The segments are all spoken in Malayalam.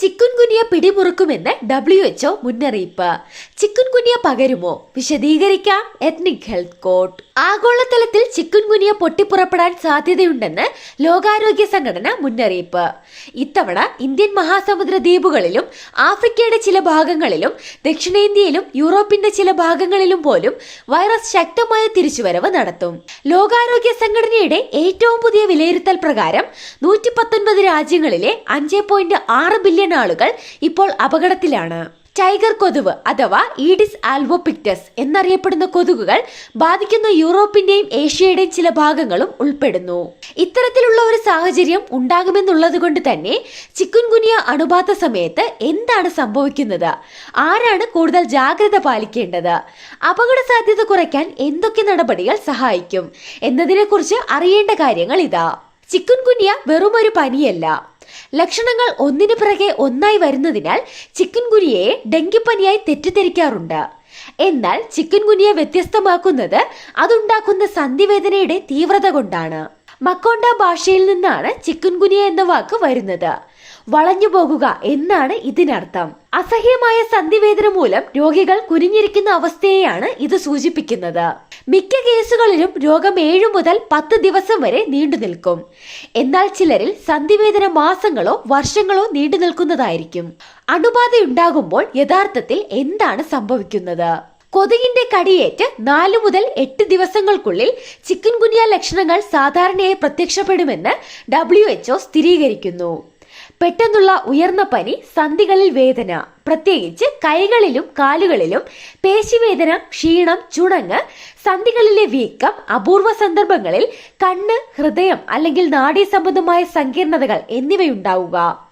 ചിക്കുൻ കുനിയ പിടിമുറുക്കുമെന്ന് ഡബ്ല്യു എച്ച്ഒ മുന്നറിയിപ്പ്. ചിക്കുൻ കുനിയ പകരുമോ? വിശദീകരിക്കാം. എത്നിക് ഹെൽത്ത് കോഡ് ആഗോളതലത്തിൽ ചിക്കുൻ കുനിയ പൊട്ടിപ്പുറപ്പെടാൻ സാധ്യതയുണ്ടെന്ന് ലോകാരോഗ്യ സംഘടന മുന്നറിയിപ്പ്. ഇത്തവണ ഇന്ത്യൻ മഹാസമുദ്ര ദ്വീപുകളിലും ആഫ്രിക്കയുടെ ചില ഭാഗങ്ങളിലും ദക്ഷിണേന്ത്യയിലും യൂറോപ്പിന്റെ ചില ഭാഗങ്ങളിലും പോലും വൈറസ് ശക്തമായ തിരിച്ചുവരവ് നടത്തും. ലോകാരോഗ്യ സംഘടനയുടെ ഏറ്റവും പുതിയ വിലയിരുത്തൽ പ്രകാരം നൂറ്റി രാജ്യങ്ങളിലെ അഞ്ച് പോയിന്റ് ആളുകൾ ഇപ്പോൾ അപകടത്തിലാണ്. ടൈഗർ കൊതുവ് അഥവാ ഈഡിസ് ആൽവോപിക്ടസ് എന്നറിയപ്പെടുന്ന കൊതുകുകൾ ബാധിക്കുന്ന യൂറോപ്പിന്റെയും ഏഷ്യയുടെയും ചില ഭാഗങ്ങളും ഉൾപ്പെടുന്നു. ഇത്തരത്തിലുള്ള ഒരു സാഹചര്യം ഉണ്ടാകുമെന്നുള്ളത് കൊണ്ട് തന്നെ ചിക്കുൻകുനിയ അണുബാധ സമയത്ത് എന്താണ് സംഭവിക്കുന്നത്? ആരാണ് കൂടുതൽ ജാഗ്രത പാലിക്കേണ്ടത്? അപകട സാധ്യത കുറയ്ക്കാൻ എന്തൊക്കെ നടപടികൾ സഹായിക്കും? എന്നതിനെക്കുറിച്ച് അറിയേണ്ട കാര്യങ്ങൾ ഇതാ. ചിക്കുൻകുനിയ വെറുമൊരു പനിയല്ല. ലക്ഷണങ്ങൾ ഒന്നിനു പിറകെ ഒന്നായി വരുന്നതിനാൽ ചിക്കൻ ഗുനിയയെ ഡെങ്കിപ്പനിയായി തെറ്റിദ്ധരിക്കാറുണ്ട്. എന്നാൽ ചിക്കൻ ഗുനിയ വ്യത്യസ്തമാക്കുന്നത് അതുണ്ടാക്കുന്ന സന്ധിവേദനയുടെ തീവ്രത കൊണ്ടാണ്. മക്കോണ്ട ഭാഷയിൽ നിന്നാണ് ചിക്കൻ ഗുനിയ എന്ന വാക്ക് വരുന്നത്. വളഞ്ഞു പോകുക എന്നാണ് ഇതിനർത്ഥം. അസഹ്യമായ സന്ധിവേദന മൂലം രോഗികൾ കുനിഞ്ഞിരിക്കുന്ന അവസ്ഥയെയാണ് ഇത് സൂചിപ്പിക്കുന്നത്. മിക്ക കേസുകളിലും രോഗം ഏഴു മുതൽ പത്ത് ദിവസം വരെ നീണ്ടു നിൽക്കും. എന്നാൽ ചിലരിൽ സന്ധിവേദന മാസങ്ങളോ വർഷങ്ങളോ നീണ്ടു നിൽക്കുന്നതായിരിക്കും. അണുബാധയുണ്ടാകുമ്പോൾ യഥാർത്ഥത്തിൽ എന്താണ് സംഭവിക്കുന്നത്? കൊതുകിന്റെ കടിയേറ്റ് നാലു മുതൽ എട്ട് ദിവസങ്ങൾക്കുള്ളിൽ ചിക്കൻ ഗുനിയ ലക്ഷണങ്ങൾ സാധാരണയായി പ്രത്യക്ഷപ്പെടുമെന്ന് ഡബ്ല്യു സ്ഥിരീകരിക്കുന്നു. പെട്ടെന്നുള്ള ഉയർന്ന പനി സന്ധികളിൽ വേദന പ്രത്യേകിച്ച് കൈകളിലും കാലുകളിലും പേശിവേദന ക്ഷീണം ചുണങ്ങ് സന്ധികളിലെ വീക്കം അപൂർവ സന്ദർഭങ്ങളിൽ കണ്ണ് ഹൃദയം അല്ലെങ്കിൽ നാഡീ സംബന്ധമായ സങ്കീർണതകൾ എന്നിവയുണ്ടാവുക.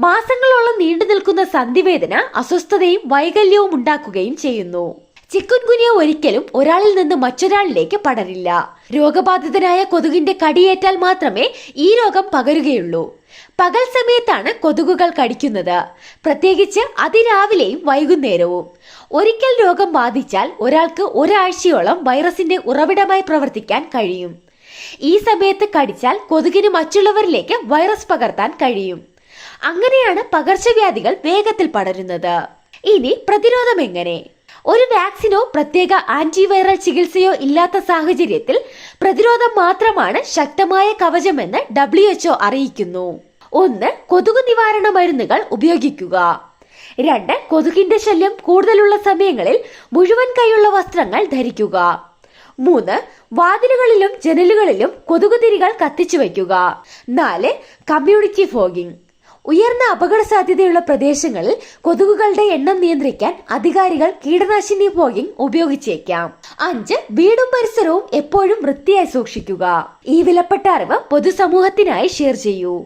മാസങ്ങളോളം നീണ്ടു നിൽക്കുന്ന സന്ധിവേദന അസ്വസ്ഥതയും വൈകല്യവും ഉണ്ടാക്കുകയും ചെയ്യുന്നു. ചിക്കുൻകുനിയ ഒരിക്കലും ഒരാളിൽ നിന്ന് മറ്റൊരാളിലേക്ക് പടരില്ല. രോഗബാധിതനായ കൊതുകിന്റെ കടിയേറ്റാൽ മാത്രമേ ഈ രോഗം പകരുകയുള്ളൂ. പകൽ സമയത്താണ് കൊതുകുകൾ കടിക്കുന്നത്. പ്രത്യേകിച്ച് അതിരാവിലെയും വൈകുന്നേരവും. ഒരിക്കൽ രോഗം ബാധിച്ചാൽ ഒരാൾക്ക് ഒരാഴ്ചയോളം വൈറസിന്റെ ഉറവിടമായി പ്രവർത്തിക്കാൻ കഴിയും. ഈ സമയത്ത് കടിച്ചാൽ കൊതുകിന് മറ്റുള്ളവരിലേക്ക് വൈറസ് പകർത്താൻ കഴിയും. അങ്ങനെയാണ് പകർച്ചവ്യാധികൾ വേഗത്തിൽ പടരുന്നത്. ഇനി പ്രതിരോധം എങ്ങനെ? ഒരു വാക്സിനോ പ്രത്യേക ആന്റിവൈറൽ ചികിത്സയോ ഇല്ലാത്ത സാഹചര്യത്തിൽ പ്രതിരോധം മാത്രമാണ് ശക്തമായ കവചമെന്ന് ഡബ്ല്യു അറിയിക്കുന്നു. ഒന്ന് കൊതുക് നിവാരണ മരുന്നുകൾ ഉപയോഗിക്കുക. രണ്ട് കൊതുകിന്റെ ശല്യം കൂടുതലുള്ള സമയങ്ങളിൽ മുഴുവൻ കൈയുള്ള വസ്ത്രങ്ങൾ ധരിക്കുക. മൂന്ന് വാതിലുകളിലും ജനലുകളിലും കൊതുക് കൊതുകുതിരികൾ കത്തിച്ചു വയ്ക്കുക. നാല് കമ്മ്യൂണിറ്റി ഫോഗിംഗ്. ഉയർന്ന അപകട സാധ്യതയുള്ള പ്രദേശങ്ങളിൽ കൊതുകുകളുടെ എണ്ണം നിയന്ത്രിക്കാൻ അധികാരികൾ കീടനാശിനി ഫോഗിംഗ് ഉപയോഗിച്ചേക്കാം. അഞ്ച് വീടും പരിസരവും എപ്പോഴും വൃത്തിയായി സൂക്ഷിക്കുക. ഈ വിലപ്പെട്ട അറിവ് പൊതുസമൂഹത്തിനായി ഷെയർ ചെയ്യൂ.